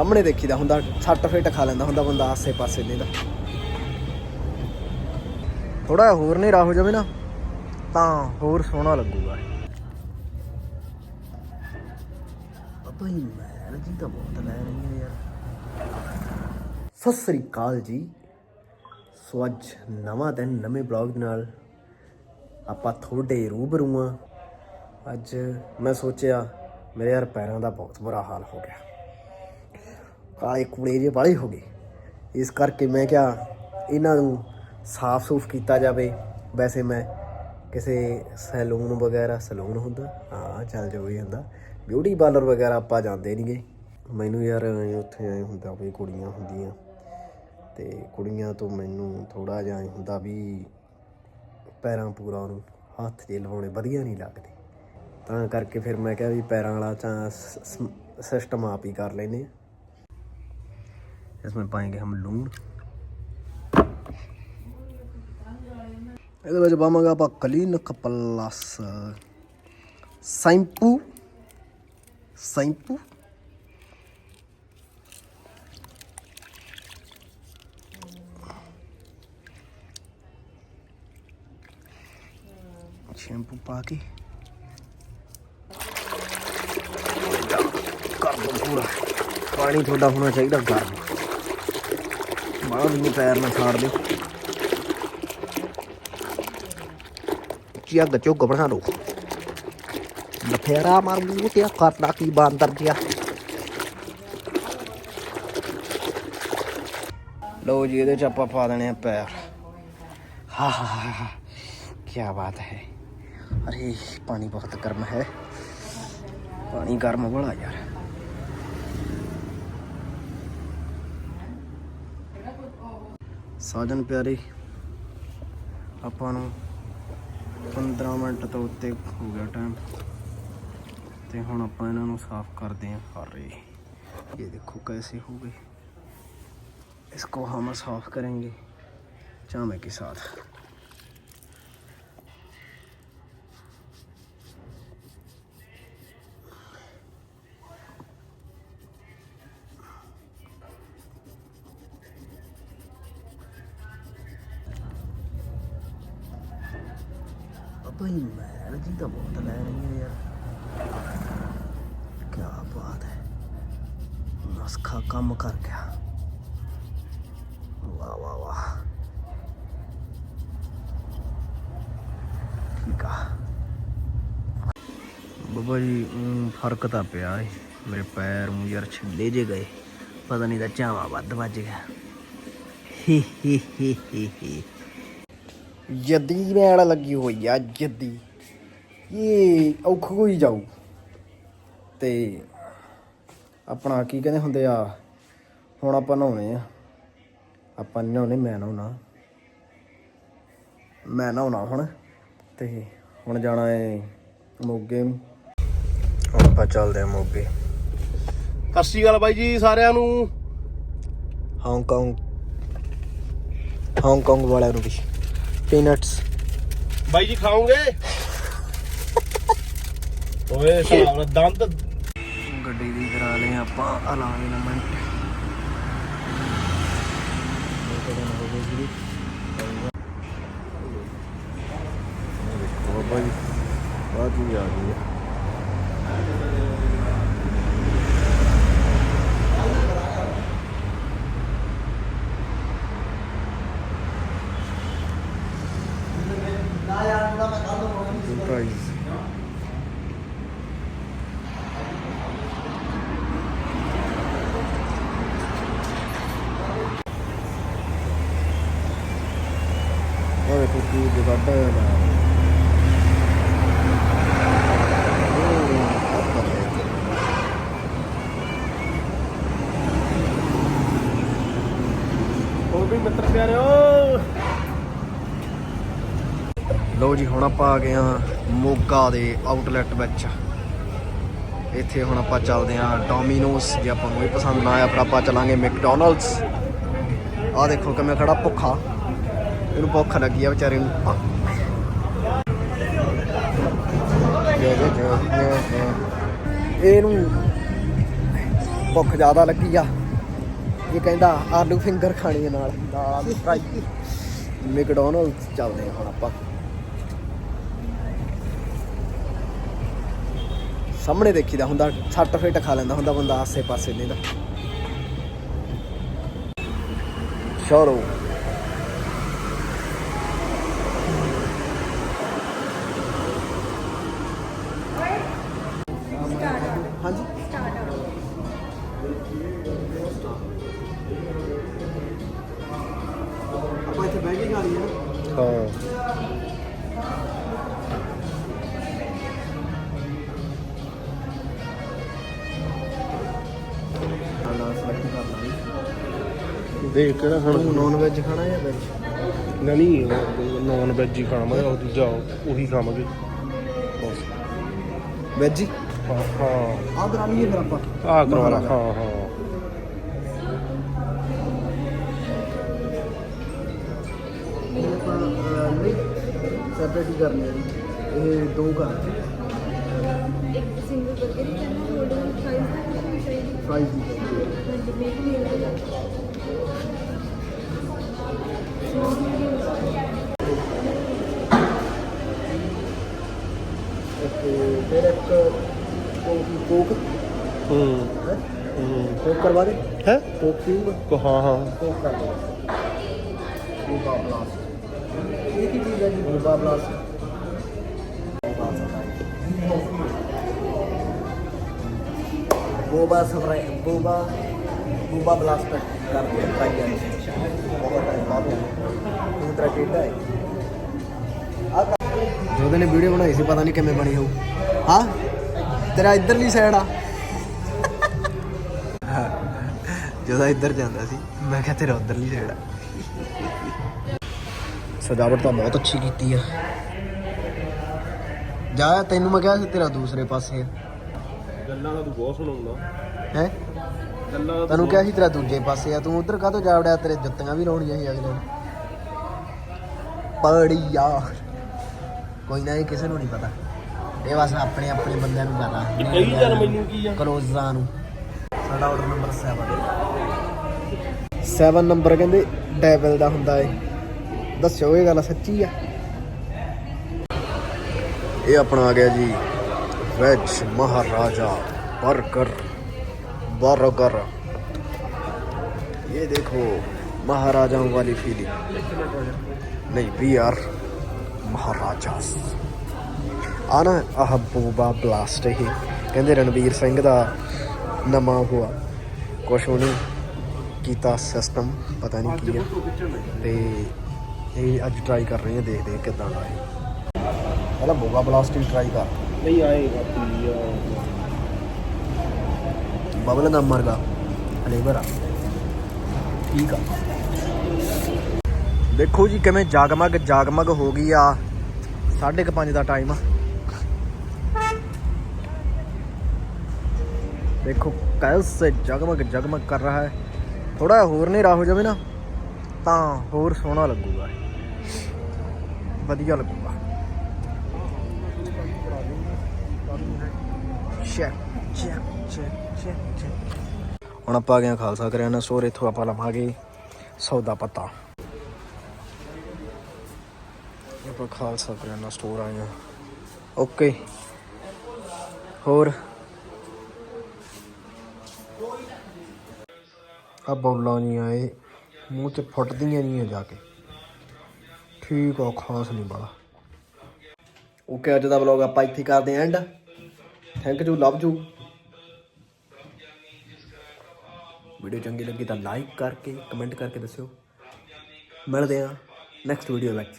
ਸਾਹਮਣੇ ਦੇਖੀਦਾ ਹੁੰਦਾ ਸੱਟ ਫੇਟ ਖਾ ਲੈਂਦਾ ਹੁੰਦਾ ਬੰਦਾ ਆਸੇ ਪਾਸੇ ਦੇ ਦਾ ਥੋੜਾ ਹੋਰ ਹਨੇਰਾ ਹੋ ਜਾਵੇ ਨਾ, ਤਾਂ ਹੋਰ ਸੋਹਣਾ ਲੱਗੂਗਾ ਅਬਾ ਹੀ ਮੈਂ ਜੀ ਤਾਂ ਬਹੁਤ ਲੈ ਰਹੀ ਹੈ ਯਾਰ। ਸਤਿ ਸ੍ਰੀ ਅਕਾਲ ਜੀ। ਸੋ ਅੱਜ ਨਵਾਂ ਦਿਨ, ਨਵੇਂ ਬਲੌਗ ਨਾਲ ਆਪਾਂ ਤੁਹਾਡੇ ਰੂਬਰੂ ਆ ਅੱਜ ਮੈਂ ਸੋਚਿਆ, ਮੇਰੇ ਯਾਰ ਪੈਰਾਂ ਦਾ ਬਹੁਤ ਬੁਰਾ ਹਾਲ ਹੋ ਗਿਆ। ਕਾਲੇ ਕੂੜੇ ਜਿਹੇ ਵਾਲੇ ਹੋ ਗਏ। ਇਸ ਕਰਕੇ ਮੈਂ ਕਿਹਾ ਇਹਨਾਂ ਨੂੰ ਸਾਫ਼ ਸੂਫ ਕੀਤਾ ਜਾਵੇ। ਵੈਸੇ ਮੈਂ ਕਿਸੇ ਸੈਲੂਨ ਵਗੈਰਾ, ਸੈਲੂਨ ਹੁੰਦਾ, ਹਾਂ, ਚੱਲ ਜੋ ਵੀ ਹੁੰਦਾ। ਬਿਊਟੀ ਪਾਰਲਰ ਵਗੈਰਾ ਆਪਾਂ ਜਾਂਦੇ ਨਹੀਂਗੇ ਮੈਨੂੰ ਯਾਰ ਉੱਥੇ ਐ ਹੁੰਦਾ ਵੀ ਕੁੜੀਆਂ ਹੁੰਦੀਆਂ ਤੇ ਕੁੜੀਆਂ ਤੋਂ ਮੈਨੂੰ ਥੋੜਾ ਜਿਹਾ ਐਂ ਹੁੰਦਾ ਵੀ ਪੈਰਾਂ ਪੂਰਾ ਨੂੰ ਹੱਥ ਜੇ ਲਵਾਉਣੇ ਵਧੀਆ ਨਹੀਂ ਲੱਗਦੇ। ਤਾਂ ਕਰਕੇ ਫਿਰ ਮੈਂ ਕਿਹਾ ਵੀ ਪੈਰਾਂ ਵਾਲਾ ਤਾਂ ਸਿਸਟਮ ਆਪ ਹੀ ਕਰ ਲੈਨੇ ਆ। इसमें पाएंगे हम लूण ਇਹਦੇ ਵਿੱਚ ਪਾਵਾਂਗੇ ਆਪਾਂ clinic plus shampoo shampoo shampoo ਪਾ ਕੇ ਕਰ ਦੋ ਪੂਰਾ ਪਾਣੀ ਤੁਹਾਡਾ ਹੋਣਾ ਚਾਹੀਦਾ ਗਰਮ ਬਾਹਰ ਵੀ ਪੈਰ ਨਾ ਸਾੜ ਦੇ। ਚੀਆ ਗੱਚੋ ਗਬਣਾ ਰੋ ਲਫੇਰਾ ਮਾਰ ਤੇ ਕਰਨਾ ਕੀ ਬਾਂਦਰ ਜਿਆ ਲੋ ਜੀ, ਇਹਦੇ ਚ ਆਪਾਂ ਪਾ ਦੇਣੇ ਆ ਪੈਰ। ਹਾ ਹਾ ਹਾ ਹਾ। ਕੀ ਬਾਤ ਹੈ। ਅਰੇ, ਪਾਣੀ ਬਹੁਤ ਗਰਮ ਹੈ। ਪਾਣੀ ਗਰਮ ਬੜਾ ਯਾਰ। ਸਾਜਨ ਪਿਆਰੇ ਆਪਾਂ ਨੂੰ 15 ਮਿੰਟ ਤੋਂ ਉੱਤੇ ਹੋ ਗਿਆ ਟਾਈਮ ਤੇ ਹੁਣ ਆਪਾਂ ਇਹਨਾਂ ਨੂੰ ਸਾਫ਼ ਕਰਦੇ ਆਂ ਅਰੇ ये देखो कैसे हो गए इसको हम साफ करेंगे चामे के साथ ਅਬਾ ਹੀ ਜੀ ਤਾਂ ਬਹੁਤ ਲੈ ਰਹੀ ਹੈ ਯਾਰ। ਕੀ ਬਾਤ ਹੈ। ਨਸਖਾ ਕੰਮ ਕਰ ਗਿਆ। ਵਾਹ ਵਾਹ ਵਾਹ। ਠੀਕ ਆ। ਬਾਬਾ ਜੀ ਫ਼ਰਕ ਤਾਂ ਪਿਆ ਏ। ਮੇਰੇ ਪੈਰ ਨੂੰ ਯਾਰ ਛਿੱਲੇ ਜੇ ਗਏ। ਪਤਾ ਨਹੀਂ ਤਾਂ ਚਾਵਾ ਵੱਧ ਵੱਜ ਗਿਆ। ਹੀ ਹੀ ਹੀ ਹੀ। ਜੱਦੀ ਨਾਲ ਲੱਗੀ ਹੋਈ ਆ ਜੱਦੀ। ਇਹ ਔਖ ਕੋਈ ਜਾਊ। ਤੇ ਆਪਣਾ ਕੀ ਕਹਿੰਦੇ ਹੁੰਦੇ ਆ ਹੁਣ ਆਪਾਂ ਨਹਾਉਣੇ ਆ। ਆਪਾਂ ਨਹਾਉਣੇ ਮੈਂ ਨਹਾਉਣਾ। ਮੈਂ ਨਹਾਉਣਾ ਹੁਣ ਤੇ ਹੁਣ ਜਾਣਾ ਏ ਮੋਗੇ। ਹੁਣ ਆਪਾਂ ਚੱਲਦੇ ਆ ਮੋਗੇ। ਸਤਿ ਸ਼੍ਰੀ ਅਕਾਲ ਬਾਈ ਜੀ ਸਾਰਿਆਂ ਨੂੰ। ਹਾਂਗਕਾਂਗ ਹਾਂਗਕਾਂਗ ਵਾਲਿਆਂ ਨੂੰ ਵੀ। ਪੀਨਟਸ ਬਾਈ ਜੀ ਖਾਓਗੇ ਓਏ ਹਿਸਾਬ ਨਾਲ ਦੰਦ ਗੱਡੀ ਦੀ ਕਰਾ ਲਏ ਆਪਾਂ ਅਲਾਈਨਮੈਂਟ ਬਾਬਾ ਜੀ ਬਾਤ ਹੀ ਆ ਗਈ ਹੈ Surprise. ਉਹ ਦੇਖੋ ਕੀ ਜਗਾਡਾ ਹੈ ਨਾ ਹੋਰ ਵੀ ਮਿੱਤਰ ਪਿਆਰਿਓ ਲਓ ਜੀ, ਹੁਣ ਆਪਾਂ ਆ ਗਏ ਆ ਮੋਗਾ ਦੇ ਆਊਟਲੈਟ ਵਿੱਚ। ਇੱਥੇ ਹੁਣ ਆਪਾਂ ਚੱਲਦੇ ਆ ਡੋਮੀਨੋਸ ਜੇ ਆਪਾਂ ਨੂੰ ਇਹ ਪਸੰਦ ਨਾ ਆਇਆ ਪਰ ਆਪਾਂ ਚਲਾਂਗੇ ਮੈਕਡੋਨਲਡਸ ਆ ਦੇਖੋ ਕਿਵੇਂ ਖੜਾ ਭੁੱਖਾ। ਇਹਨੂੰ ਭੁੱਖ ਲੱਗੀ ਆ ਵਿਚਾਰੇ ਨੂੰ। ਇਹਨੂੰ ਭੁੱਖ ਜ਼ਿਆਦਾ ਲੱਗੀ ਆ। ਇਹ ਕਹਿੰਦਾ ਆਲੂ ਫਿੰਗਰ ਖਾਣੀ ਨਾਲ। ਦਾਲਾਂ ਦੀ ਫਰਾਈ ਮੈਕਡੋਨਲਡਸ ਚੱਲਦੇ ਆ ਹੁਣ ਆਪਾਂ। ਸਾਹਮਣੇ ਦੇਖੀਦਾ ਹੁੰਦਾ, ਛੱਟ ਫਿੱਟ ਖਾ ਲੈਂਦਾ ਹੁੰਦਾ ਬੰਦਾ ਆਸੇ ਪਾਸੇ ਨਹੀਂ ਦਾ ਚਲੋ ਹਾਂਜੀ। ਆਪਾਂ ਇੱਥੇ ਬਹਿ ਕੇ ਖਾਣੀ ਹੈ ਨਾ ਹਾਂ। ਦੇਖ ਕਿਹੜਾ ਤੂੰ ਖਾਣਾ ਨੌਨ ਵੈਜ ਖਾਣਾ ਜਾਂ ਵੈਜ ਨਹੀਂ ਨੌਨ ਵੈਜ ਹੀ ਖਾਵਾਂਗੇ ਉਹ ਦੂਜਾ ਉਹੀ ਖਾਵਾਂਗੇ। ਬਸ। ਵੈਜ ਹੀ? ਹਾਂ ਹਾਂ। ਆਹ ਕਰਾ ਲਈਏ ਫਿਰ ਆਪਾਂ। ਆਹ ਕਰਵਾ। ਹਾਂ ਹਾਂ। ਇਹ ਆਪਾਂ ਅਹ, ਨਹੀਂ ਸੈਪਰੇਟ ਹੀ ਕਰਨੀ ਹੈ ਜੀ। ਇਹ ਦੋ ਕਰ ਇੱਕ ਸਿੰਗਲ ਬਰਗਰ ਹੀ ਕਰਨਾ ਹੋਲਡਰ ਫਰਾਈਜ਼ ਦਾ ਕੁਝ ਚਾਹੀਦੀ। ਫਰਾਈਜ਼ ਦੀ। ਹਾਂਜੀ ਮੇਕ ਮੀਲ ਦਾ ਸਮਾਲ ਮੀਡੀਅਮ ਤੇ ਫਿਰ ਇੱਕ ਕੋਕ ਕੋਕ ਹੂੰ ਹੈ ਹੂੰ ਕੋਕ ਕਰਵਾ ਦੇ ਹੈ ਕੋਕ ਪੀਊਗਾ ਹਾਂ ਹਾਂ ਕੋਕ ਕਰ ਦੇ ਬੂਬਾ ਬਲਾਸ ਇਹ ਕੀ ਚੀਜ਼ ਹੈ ਜੀ ਕਰ ਦੇ ਟਰਾਈ ਕਰ ਬਹੁਤ ਟਾਈਮ ਬਾਅਦ ਹੋਇਆ ਇਹ ਤੇਰਾ ਕਿਹੜਾ ਹੈ ਆ ਉਹਦੇ ਨੇ ਵੀਡੀਓ ਬਣਾਈ ਸੀ ਪਤਾ ਨਹੀਂ ਕਿਵੇਂ ਬਣੀ ਹੋਊ। ਹਾਂ? ਤੇਰਾ ਇੱਧਰਲੀ ਸਾਈਡ ਆ। ਜਦੋਂ ਇੱਧਰ ਜਾਂਦਾ ਸੀ ਮੈਂ ਕਿਹਾ ਤੇਰਾ ਉਧਰਲੀ ਸਾਈਡ ਆ। ਸਜਾਵਟ ਤਾਂ ਬਹੁਤ ਅੱਛੀ ਕੀਤੀ ਆ। ਜਾ ਤੈਨੂੰ ਮੈਂ ਕਿਹਾ ਸੀ ਤੇਰਾ ਦੂਸਰੇ ਪਾਸੇ ਗੱਲਾਂ ਦਾ ਤੂੰ ਬਹੁਤ ਸੁਣਾਉਂਦਾ। ਹੈ? ਤੈਨੂੰ ਕਿਹਾ ਸੀ ਤੇਰਾ ਦੂਜੇ ਪਾਸੇ ਆ ਤੂੰ ਉਧਰ ਕਾਹਤੋਂ ਜਾ ਵੜਿਆ? ਤੇਰੇ ਜੁੱਤੀਆਂ ਵੀ ਲਾਉਣੀਆਂ ਸੀ ਅਗਲੇ ਨੇ। ਕੋਈ ਨਾ ਇਹ ਕਿਸੇ ਨੂੰ ਨਹੀਂ ਪਤਾ। ਇਹ ਬਸ ਆਪਣੇ ਆਪਣੇ ਬੰਦਿਆਂ ਨੂੰ ਪਤਾ। ਕਈ ਯਾਰ ਮੈਨੂੰ ਕੀ ਆ? ਕਲੋਜ਼ਾਂ ਨੂੰ। ਸਾਡਾ ਆਰਡਰ ਨੰਬਰ 7 7 ਨੰਬਰ ਕਹਿੰਦੇ ਡੈਵਲ ਦਾ ਹੁੰਦਾ ਏ ਦੱਸਿਓ ਇਹ ਗੱਲ ਸੱਚੀ ਆ? ਇਹ ਆਪਣਾ ਆ ਗਿਆ ਜੀ। ਵੈਜ ਮਹਾਰਾਜਾ 버ਗਰ बर्गर ये देखो, महाराजाओं वाली फीलिंग नहीं वी आर महाराजा। ਆਣਾ ਆਹ ਬੂਬਾ ਬਲਾਸਟ ਇਹ ਕਹਿੰਦੇ ਰਣਵੀਰ ਸਿੰਘ ਦਾ ਨਵਾਂ ਹੋਆ ਕੁਛ ਉਹਨੇ ਕੀਤਾ ਸਿਸਟਮ ਪਤਾ ਨਹੀਂ ਕੀ ਹੈ ਤੇ ਇਹ ਅੱਜ ਟਰਾਈ ਕਰ ਰਹੇ ਆ ਦੇਖਦੇ ਆ ਕਿਦਾਂ ਦਾ ਹੈ ਪਹਿਲਾਂ ਬੂਬਾ ਬਲਾਸਟ ਟਰਾਈ ਕਰ బబుల్ గమ్ మరగా ਫਲੇਵਰ ਆ ਠੀਕ ਆ ਦੇਖੋ ਜੀ ਕਿਵੇਂ ਜਾਗਮਗ ਜਾਗਮਗ ਹੋ ਗਈ ਆ। 5:30 ਦਾ ਟਾਈਮ ਆ। ਦੇਖੋ ਕੈਸੇ ਜਗਮਗ ਜਗਮਗ ਕਰ ਰਿਹਾ ਹੈ। ਥੋੜਾ ਹੋਰ ਹਨੇਰਾ ਹੋ ਜਾਵੇ ਨਾ, ਤਾਂ ਹੋਰ ਸੋਹਣਾ ਲੱਗੂਗਾ। ਵਧੀਆ ਲੱਗੂਗਾ। ਚੈੱਕ ਚੈੱਕ ਚੈੱਕ ਹੁਣ ਆਪਾਂ ਆ ਗਏ ਖਾਲਸਾ ਕਰਿਆਨਾ ਸਟੋਰ, ਇੱਥੋਂ ਆਪਾਂ ਲਵਾਂਗੇ ਸੌਦਾ ਪੱਤਾ। ਆਪਾਂ ਖਾਲਸਾ ਕਰਿਆਨਾ ਸਟੋਰ ਆਏ ਹਾਂ। ਓਕੇ। ਹੋਰ? ਆ ਬੌਲਾਂ ਨਹੀਂ ਆਏ ਮੂੰਹ 'ਚ ਫੁੱਟਦੀਆਂ ਨਹੀਂ ਆ ਜਾ ਕੇ। ਠੀਕ ਆ ਖਾਸ ਨਹੀਂ ਬਾਲਾ ਓਕੇ, ਅੱਜ ਦਾ ਵਲੌਗ ਆਪਾਂ ਇੱਥੇ ਕਰਦੇ ਆਂ and thank you love you video ਚੰਗੀ ਲੱਗੀ ਤਾਂ ਲਾਈਕ ਕਰਕੇ ਕਮੈਂਟ ਕਰਕੇ ਦੱਸਿਓ। ਮਿਲਦੇ ਆਂ ਨੈਕਸਟ ਵੀਡੀਓ ਵਿੱਚ।